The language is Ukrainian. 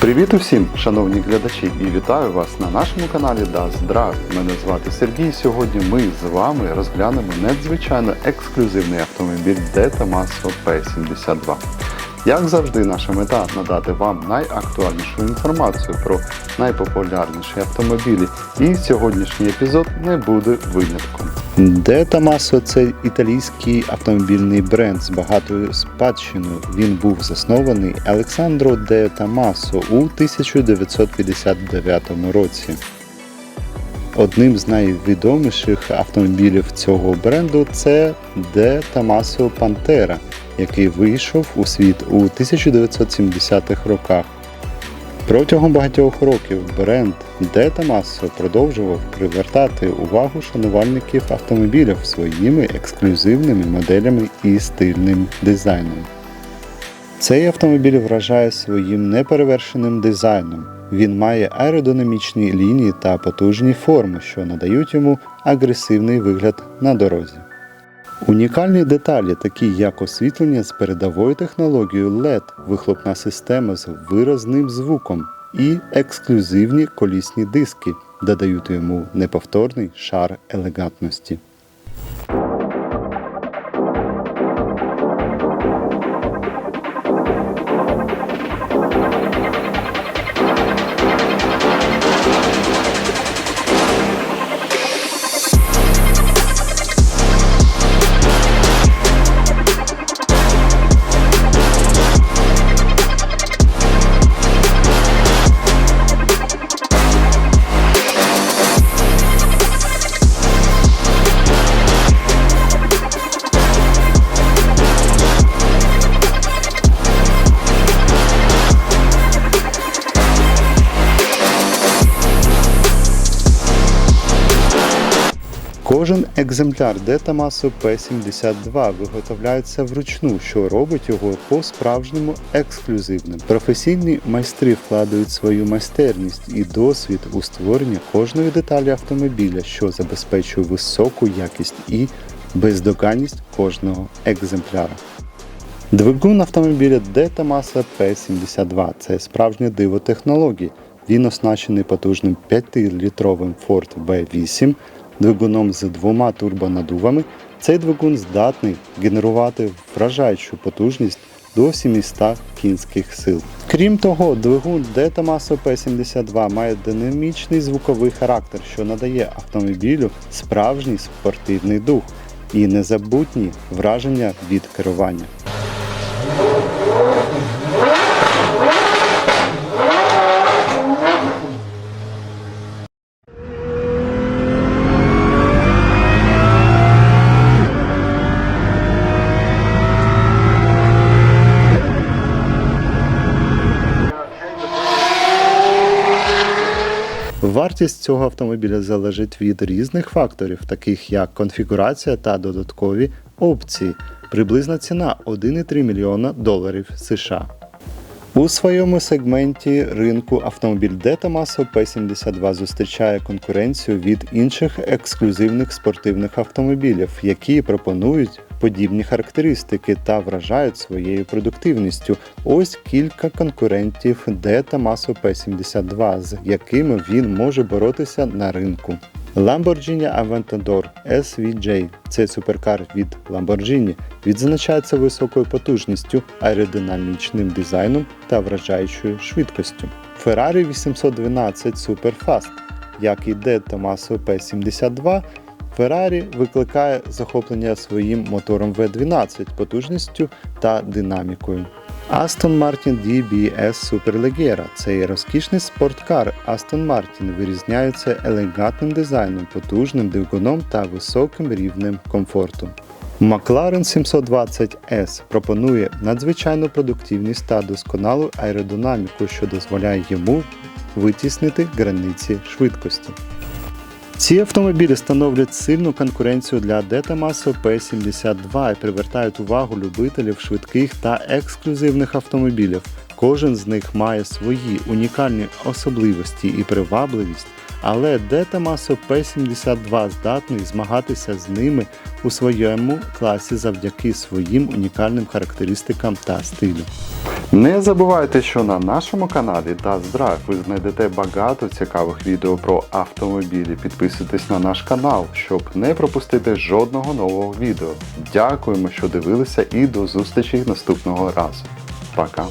Привіт усім, шановні глядачі, і вітаю вас на нашому каналі Das Drive. Мене звати Сергій. Сьогодні ми з вами розглянемо надзвичайно ексклюзивний автомобіль Deta Masso P72. Як завжди, наша мета надати вам найактуальнішу інформацію про найпопулярніші автомобілі, і сьогоднішній епізод не буде винятком. Де Масо це італійський автомобільний бренд з багатою спадщиною. Він був заснований Александро де Тамасо у 1959 році. Одним з найвідоміших автомобілів цього бренду це De Tamaso Pantera, який вийшов у світ у 1970-х роках. Протягом багатьох років бренд De Tamaso продовжував привертати увагу шанувальників автомобілів своїми ексклюзивними моделями і стильним дизайном. Цей автомобіль вражає своїм неперевершеним дизайном. Він має аеродинамічні лінії та потужні форми, що надають йому агресивний вигляд на дорозі. Унікальні деталі, такі як освітлення з передовою технологією LED, вихлопна система з виразним звуком і ексклюзивні колісні диски, додають йому неповторний шар елегантності. Кожен екземпляр Детамасу P72 виготовляється вручну, що робить його по-справжньому ексклюзивним. Професійні майстри вкладають свою майстерність і досвід у створення кожної деталі автомобіля, що забезпечує високу якість і бездоганність кожного екземпляра. Двигун автомобіля Детамаса P72 це справжнє диво технології. Він оснащений потужним 5-літровим Ford V8 двигуном з двома турбонадувами. Цей двигун здатний генерувати вражаючу потужність до 700 кінських сил. Крім того, двигун Tamaso P72 має динамічний звуковий характер, що надає автомобілю справжній спортивний дух і незабутні враження від керування. Вартість цього автомобіля залежить від різних факторів, таких як конфігурація та додаткові опції. Приблизна ціна 1,3 мільйона доларів США. У своєму сегменті ринку автомобіль Maso P72 зустрічає конкуренцію від інших ексклюзивних спортивних автомобілів, які пропонують подібні характеристики та вражають своєю продуктивністю. Ось кілька конкурентів Deta Maso P72, з якими він може боротися на ринку. Lamborghini Aventador SVJ – це суперкар від Lamborghini, відзначається високою потужністю, аеродинамічним дизайном та вражаючою швидкістю. Ferrari 812 Superfast, як і De Tomaso P72, Ferrari викликає захоплення своїм мотором V12, потужністю та динамікою. Aston Martin DBS Superleggera – цей розкішний спорткар Aston Martin вирізняється елегантним дизайном, потужним двигуном та високим рівнем комфорту. McLaren 720S пропонує надзвичайну продуктивність та досконалу аеродинаміку, що дозволяє йому витіснити границі швидкості. Ці автомобілі становлять сильну конкуренцію для Детамасо P72 і привертають увагу любителів швидких та ексклюзивних автомобілів. Кожен з них має свої унікальні особливості і привабливість, але Детамасо P72 здатний змагатися з ними у своєму класі завдяки своїм унікальним характеристикам та стилю. Не забувайте, що на нашому каналі Test Drive ви знайдете багато цікавих відео про автомобілі. Підписуйтесь на наш канал, щоб не пропустити жодного нового відео. Дякуємо, що дивилися і до зустрічі наступного разу. Пока!